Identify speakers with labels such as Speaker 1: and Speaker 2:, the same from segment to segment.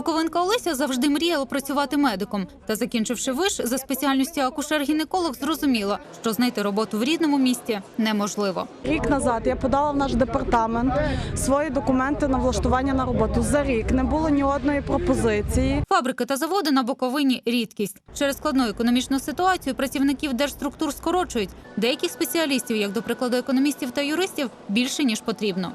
Speaker 1: Буковинка Олеся завжди мріяла працювати медиком. Та закінчивши виш за спеціальністю акушер-гінеколог, зрозуміла, що знайти роботу в рідному місті неможливо.
Speaker 2: Рік назад я подала в наш департамент свої документи на влаштування на роботу. За рік не було ні одної пропозиції.
Speaker 1: Фабрики та заводи на Буковині рідкість. Через складну економічну ситуацію працівників держструктур скорочують. Деяких спеціалістів, як до прикладу економістів та юристів, більше ніж потрібно.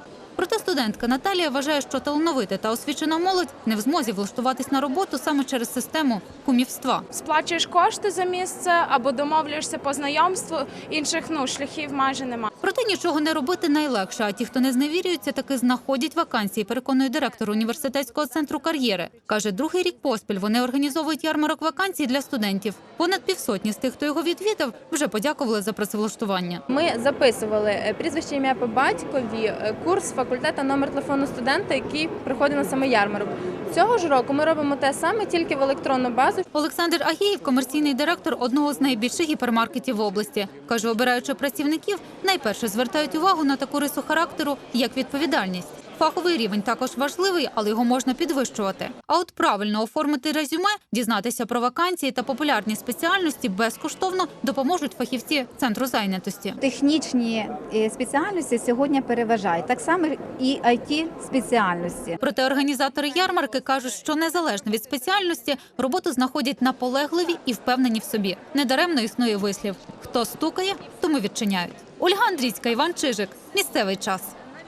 Speaker 1: Студентка Наталія вважає, що талановита та освічена молодь не в змозі влаштуватись на роботу саме через систему кумівства.
Speaker 3: сплачуєш кошти за місце або домовлюєшся по знайомству. Інших ну шляхів майже немає.
Speaker 1: Проте нічого не робити найлегше. А ті, хто не зневірюється, таки знаходять вакансії. Переконує директор університетського центру кар'єри. каже, другий рік поспіль вони організовують ярмарок вакансій для студентів. Понад півсотні з тих, хто його відвідав, вже подякували за працевлаштування.
Speaker 4: Ми записували е, прізвище ім'я по батькові, е, курс факультету, номер телефону студента, який приходить на саме ярмарок. Цього ж року ми робимо те саме, тільки в електронну базу.
Speaker 1: Олександр Агієв, комерційний директор одного з найбільших гіпермаркетів в області, каже, обираючи працівників, найперше звертають увагу на таку рису характеру, як відповідальність. Фаховий рівень також важливий, але його можна підвищувати. А от правильно оформити резюме, дізнатися про вакансії та популярні спеціальності безкоштовно допоможуть фахівці центру зайнятості.
Speaker 5: Технічні е, спеціальності сьогодні переважають так само і it спеціальності.
Speaker 1: Проте організатори ярмарки кажуть, що незалежно від спеціальності роботу знаходять наполегливі і впевнені в собі. Недаремно існує вислів: хто стукає, тому відчиняють. Ольга Андрійська, Іван Чижик. Місцевий час.